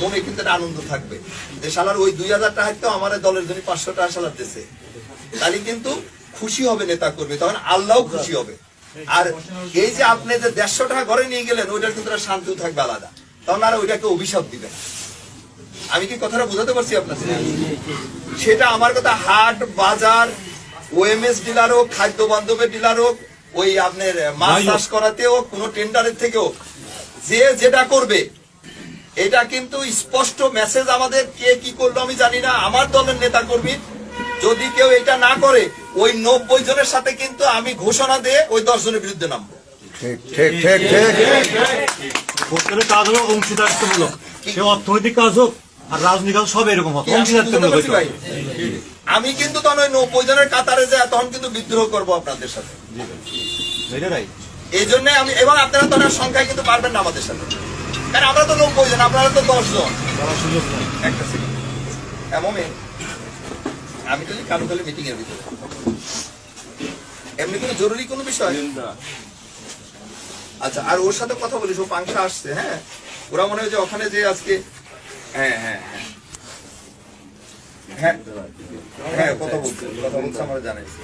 মনে কিন্তু একটা আনন্দ থাকবে। যে শালার ওই দুই হাজার টাকা তো আমার দলের জন্য পাঁচশো টাকা শালার দিছে। তাহলে কিন্তু খুশি হবে নেতা করবে তখন আল্লাহ খুশি হবে। আর এই যে আপনি যে দেড়শো টাকা ঘরে নিয়ে গেলেন ওইটার কিন্তু শান্তিও থাকবে আলাদা। তখন আর ওইটাকে অভিশাপ দিবে না। আমি কি কথাটা বোঝাতে পারছি আপনার সেটা আমার কথা হাট বাজার ওএমএস ডিলার হোক খাদ্য বান্ধবের ডিলার হোক ওই আপনার মাছ চাষ করাতে হোক কোনো টেন্ডারের থেকেও যে যেটা করবে এটা কিন্তু স্পষ্ট মেসেজ আমাদের কে কি করল আমি জানি না। আমার দলের নেতা কর্মী যদি কেউ এটা না করে ওই নব্বই জনের সাথে কিন্তু আমি ঘোষণা দিয়ে ওই দশ জনের বিরুদ্ধে নামবো। কাজ অংশীদারিত্বমূলক। সে অর্থনৈতিক কাজ হোক আর কাজ সব এরকম হবে আমি অংশীদারিত্বমূলক ভাই? আমি কিন্তু তখন ওই নব্বই জনের কাতারে যায় তখন কিন্তু বিদ্রোহ করব আপনাদের সাথে। এই জন্য আমি এবং আপনারা তো সংখ্যায় কিন্তু পারবেন না আমাদের সাথে। কারণ আমরা তো নব্বই জন আপনারা তো দশ জন। সুযোগ একটা সেকেন্ড এমন আমি তো কালু কালে মিটিং এর ভিতরে। এমনি কোনো জরুরি কোনো বিষয়? আচ্ছা আর ওর সাথে কথা বলিস ও পাংশা আসছে হ্যাঁ? ওরা মনে হয় যে ওখানে যে আজকে হ্যাঁ হ্যাঁ হ্যাঁ। হ্যাঁ হ্যাঁ কথা বলছে কথা বলছে আমার জানাইছে।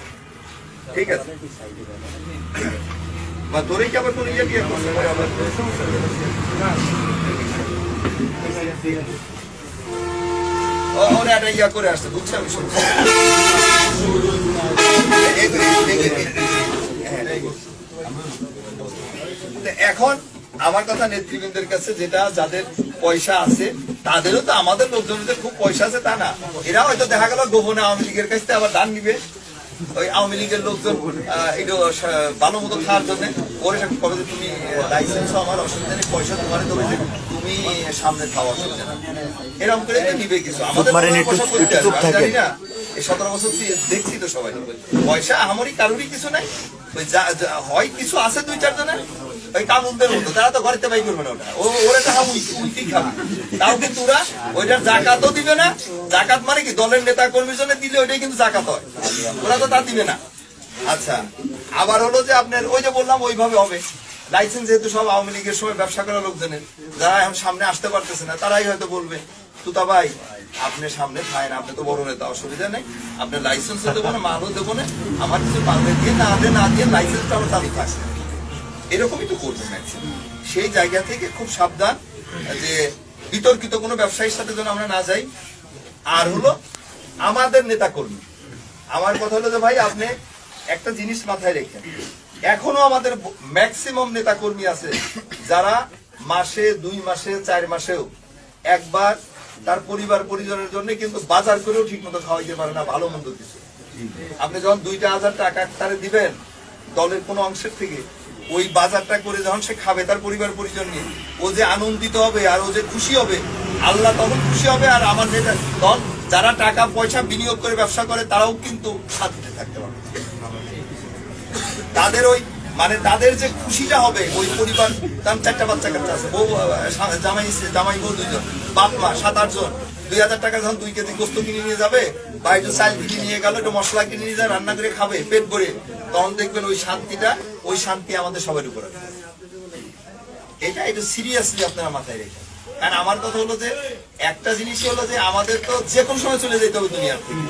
ঠিক আছে। বা তোরে কি আবার কোনো ইয়ে এখন আমার কথা নেতৃবৃন্দের কাছে যেটা, যাদের পয়সা আছে, তাদেরও তো আমাদের লোকজনদের খুব পয়সা আছে, তা না। এরা হয়তো দেখা গেল গোপনে আওয়ামী লীগের কাছ আবার দান নিবে। ওই আওয়ামী লীগের লোকজন একটু ভালো মতো খাওয়ার জন্য। ওরে কবে তুমি লাইসেন্স আমার অসুবিধা নেই পয়সা তোমার দেবে তুমি সামনে খাওয়া অসুবিধা নেই। এরকম করে তো নিবে কিছু আমাদের মানে জানি না। এই সতেরো বছর দেখছি তো সবাই। পয়সা আমারই কারোরই কিছু নাই। ওই যা- হয় কিছু আছে দুই চার জনের। ওই কামুনদের মতো। তারা তো ঘরেতে বাই করবে না ওটা। ও ওরা তো উল্টি খাবে। তাও কিন্তু ওরা ওইটার জাকাতও দিবে না। জাকাত মানে কি? দলের নেতা কর্মীর জন্য দিলে ওইটাই কিন্তু জাকাত হয়। ওরা তো তা দিবে না। আচ্ছা আবার হলো যে আপনার ওই যে বললাম, ওইভাবে হবে। লাইসেন্স যেহেতু সব আওয়ামী লীগের সময় ব্যবসা করা লোকজনের, যারা এখন সামনে আসতে পারতেছে না, তারাই হয়তো বলবে, তুতা ভাই, আপনি সামনে খায় আপনি তো বড় নেতা, অসুবিধা নেই। আপনার লাইসেন্সও দেবো না, মালও দেবো না, আমার কিছু পারবে দিয়ে না দিয়ে না দিয়ে লাইসেন্সটা আমার চালু থাকছে এরকমই তো করবে সেই জায়গা থেকে খুব সাবধান যে বিতর্কিত কোনো ব্যবসায়ীর সাথে যেন আমরা না যাই। আর হলো আমাদের নেতা কর্মী আমার কথা হলো যে ভাই, আপনি একটা জিনিস মাথায় রেখেন এখনও আমাদের ম্যাক্সিমাম নেতা কর্মী আছে যারা মাসে, দুই মাসে, চার মাসেও একবার তার পরিবার, পরিজনের জন্য কিন্তু বাজার করেও ঠিক মতো খাওয়াইতে পারে না, ভালো মন্দ কিছু। আপনি যখন দুইটা হাজার টাকা তারে দিবেন দলের কোনো অংশের থেকে, ওই বাজারটা করে যখন সে খাবে তার পরিবার, পরিজন নিয়ে, ও যে আনন্দিত হবে আর ও যে খুশি হবে, আল্লাহ তখন খুশি হবে আর আমার নেতা তখন যারা টাকা, পয়সা বিনিয়োগ করে ব্যবসা করে, তারাও কিন্তু শান্তিতে থাকতে তাদের ওই মানে তাদের যে খুশিটা হবে, ওই পরিবার, তার চারটা বাচ্চা কাচ্চা আছে, বউ জামাই জামাই বউ দুইজন, বাপ, মা, সাত আটজন দুই হাজার টাকা যখন দুই কেজি গোস্ত কিনে নিয়ে যাবে, বা একটু চাল কিনে নিয়ে গেল, একটু মশলা কিনে নিয়ে যায়, রান্না করে খাবে, পেট ভরে, তখন দেখবেন ওই শান্তিটা, ওই শান্তি আমাদের সবার উপরে এটা একটু সিরিয়াসলি আপনারা মাথায় রেখে কারণ আমার কথা হলো যে, একটা জিনিসই হলো যে, আমাদের তো যে কোনো সময় চলে যেতে হবে দুনিয়ার থেকে।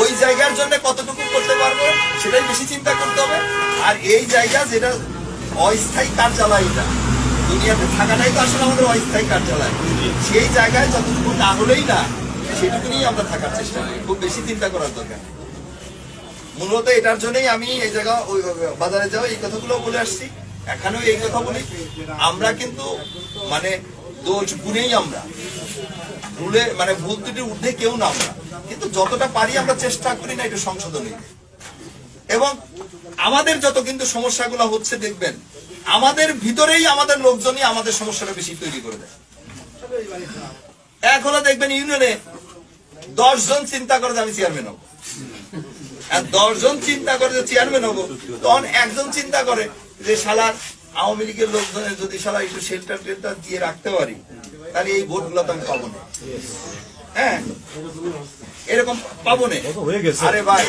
ওই জায়গার জন্য কতটুকু করতে পারব সেটাই বেশি চিন্তা করতে হবে। আর এই জায়গা যেটা অস্থায়ী কার্যালয় এটা দুনিয়াতে থাকাটাই তো আসলে আমাদের অস্থায়ী কার্যালয়। সেই জায়গায় যতটুকু না হলেই না সেটুকু নিয়েই আমরা থাকার চেষ্টা করি। খুব বেশি চিন্তা করার দরকার মূলত এটার জন্যই আমি এই জায়গা ওই বাজারে যাও এই কথাগুলো বলে আসছি। এখানেও এই কথা বলি। আমরা কিন্তু মানে দোষ গুণেই আমরা। ভুলে মানে ভুল ত্রুটির ঊর্ধ্বে কেউ না আমরা। কিন্তু যতটা পারি আমরা চেষ্টা করি না একটু সংশোধন। এবং আমাদের যত কিন্তু সমস্যাগুলো হচ্ছে, দেখবেন, আমাদের ভিতরেই আমাদের লোকজনই আমাদের সমস্যাটা বেশি তৈরি করে দেয়। এক হলো দেখবেন ইউনিয়নে দশ জন চিন্তা করে যে আমি চেয়ারম্যান হব। আর দশজন চিন্তা করে যে চেয়ারম্যান হব, তখন একজন চিন্তা করে যে শালার আওয়ামী লীগের লোকজনের যদি শালা একটু শেল্টার টেল্টার দিয়ে রাখতে পারি তাহলে এই ভোটগুলো তো আমি পাবো না। হ্যাঁ? এরকম পাবো না। আরে ভাই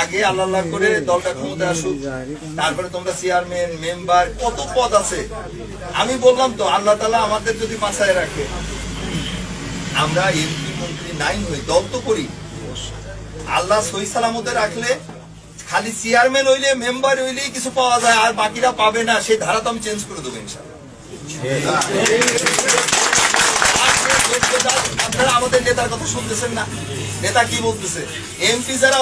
আগে আল্লাহ করে দলটা ক্ষমতা আসুক তারপরে তোমরা চেয়ারম্যান মেম্বার কত পদ আছে। আমি বললাম তো আল্লাহ তালা আমাদের যদি মাথায় রাখে। আমরা এমপি মন্ত্রী নাই হই দল তো করি। আল্লাহ সই সালামতে রাখলে খালি চেয়ারম্যান হইলে মেম্বার হইলেই কিছু পাওয়া যায়, আর বাকিরা পাবে না, সেই ধারা তো আমি চেঞ্জ করে দেবো ইনশাল্লাহ আপনারা আমাদের নেতার কথা শুনতেছেন না। নেতা কি বলতেছে? এমপি যারা